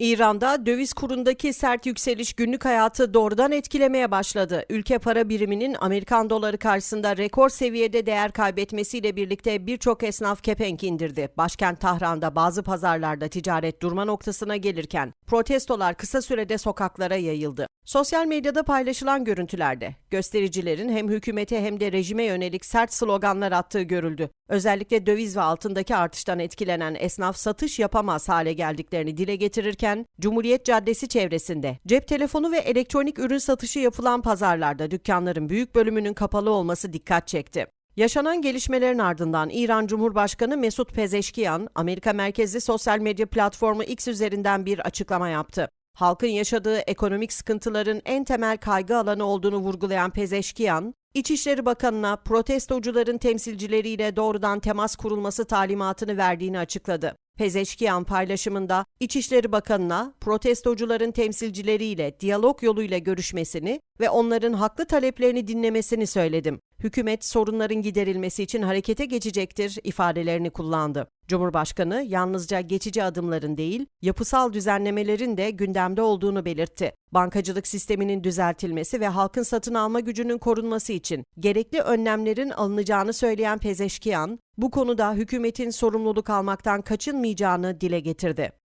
İran'da döviz kurundaki sert yükseliş günlük hayatı doğrudan etkilemeye başladı. Ülke para biriminin Amerikan doları karşısında rekor seviyede değer kaybetmesiyle birlikte birçok esnaf kepenk indirdi. Başkent Tahran'da bazı pazarlarda ticaret durma noktasına gelirken protestolar kısa sürede sokaklara yayıldı. Sosyal medyada paylaşılan görüntülerde göstericilerin hem hükümete hem de rejime yönelik sert sloganlar attığı görüldü. Özellikle döviz ve altındaki artıştan etkilenen esnaf satış yapamaz hale geldiklerini dile getirirken Cumhuriyet Caddesi çevresinde cep telefonu ve elektronik ürün satışı yapılan pazarlarda dükkanların büyük bölümünün kapalı olması dikkat çekti. Yaşanan gelişmelerin ardından İran Cumhurbaşkanı Mesut Pezeşkiyan, Amerika merkezli sosyal medya platformu X üzerinden bir açıklama yaptı. Halkın yaşadığı ekonomik sıkıntıların en temel kaygı alanı olduğunu vurgulayan Pezeşkiyan, İçişleri Bakanı'na protestocuların temsilcileriyle doğrudan temas kurulması talimatını verdiğini açıkladı. Pezeşkiyan paylaşımında İçişleri Bakanı'na protestocuların temsilcileriyle diyalog yoluyla görüşmesini ve onların haklı taleplerini dinlemesini söyledim. Hükümet sorunların giderilmesi için harekete geçecektir ifadelerini kullandı. Cumhurbaşkanı yalnızca geçici adımların değil, yapısal düzenlemelerin de gündemde olduğunu belirtti. Bankacılık sisteminin düzeltilmesi ve halkın satın alma gücünün korunması için gerekli önlemlerin alınacağını söyleyen Pezeşkiyan, bu konuda hükümetin sorumluluk almaktan kaçınmayacağını dile getirdi.